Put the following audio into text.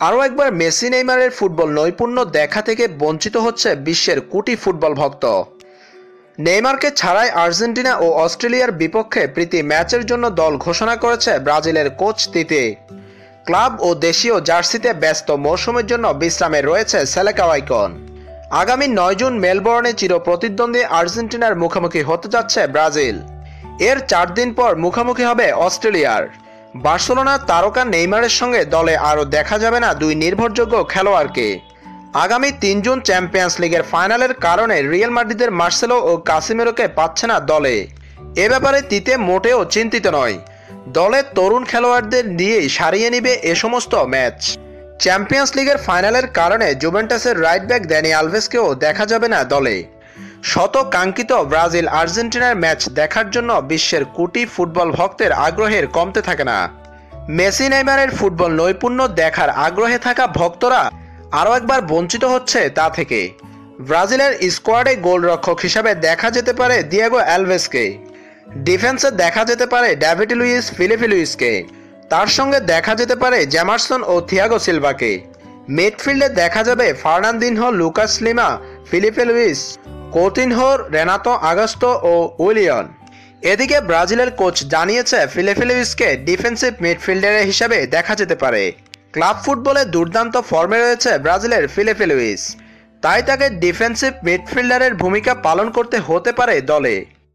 আরও একবার মেসি, নেইমারের ফুটবল নৈপুণ্য দেখা থেকে বঞ্চিত হচ্ছে বিশ্বের কোটি ফুটবল ভক্ত। নেইমারকে ছাড়াই আর্জেন্টিনা ও অস্ট্রেলিয়ার বিপক্ষে প্রীতি ম্যাচের জন্য দল ঘোষণা করেছে ব্রাজিলের কোচ তিতে। ক্লাব ও দেশীয় জার্সিতে ব্যস্ত মৌসুমের জন্য বিশ্রামে রয়েছে সেলেকাওয়াইকন আগামী নয় জুন মেলবোর্নে চির প্রতিদ্বন্দ্বী আর্জেন্টিনার মুখোমুখি হতে যাচ্ছে ব্রাজিল। এর চার দিন পর মুখোমুখি হবে অস্ট্রেলিয়ার। বার্সেলোনার তারকা নেইমারের সঙ্গে দলে আরও দেখা যাবে না দুই নির্ভরযোগ্য খেলোয়াড়কে। আগামী তিন জুন চ্যাম্পিয়ন্স লিগের ফাইনালের কারণে রিয়েল মাদ্রিদের মার্সেলো ও কাসিমেরোকে পাচ্ছে না দলে। এ ব্যাপারে তিতে মোটেও চিন্তিত নয়। দলের তরুণ খেলোয়াড়দের নিয়েই সারিয়ে নিবে এ সমস্ত ম্যাচ। চ্যাম্পিয়ন্স লিগের ফাইনালের কারণে জুভেন্টাসের রাইট ব্যাক ড্যানি আলভেসকেও দেখা যাবে না দলে। শত কাঙ্ক্ষিত ব্রাজিল আর্জেন্টিনার ম্যাচ দেখার জন্য বিশ্বের কোটি ফুটবল ভক্তের আগ্রহের কমতে থাকে না। মেসি, নেইমারের ফুটবল নৈপুণ্য দেখার আগ্রহে থাকা ভক্তরা আরও একবার বঞ্চিত হচ্ছে তা থেকে। ব্রাজিলের স্কোয়াডে গোলরক্ষক হিসাবে দেখা যেতে পারে দিয়াগো অ্যালভেসকে ডিফেন্সে দেখা যেতে পারে ড্যাভিড লুইস, ফিলিপি লুইসকে। তার সঙ্গে দেখা যেতে পারে জ্যামারসন ও থিয়াগো সিলভাকে। মিডফিল্ডে দেখা যাবে Fernandinho, Lucas Lima, Filipe Luis. Coutinho Renato Augusto ও উইলিয়ন। এদিকে ব্রাজিলের কোচ জানিয়েছে ফিলিপে ডিফেন্সিভ মিডফিল্ডার হিসেবে দেখা যেতে পারে। ক্লাব ফুটবলে দুর্দান্ত ফর্মে রয়েছে ব্রাজিলের ফিলিপে তাই তাকে ডিফেন্সিভ মিডফিল্ডারের ভূমিকা পালন করতে হতে পারে দলে।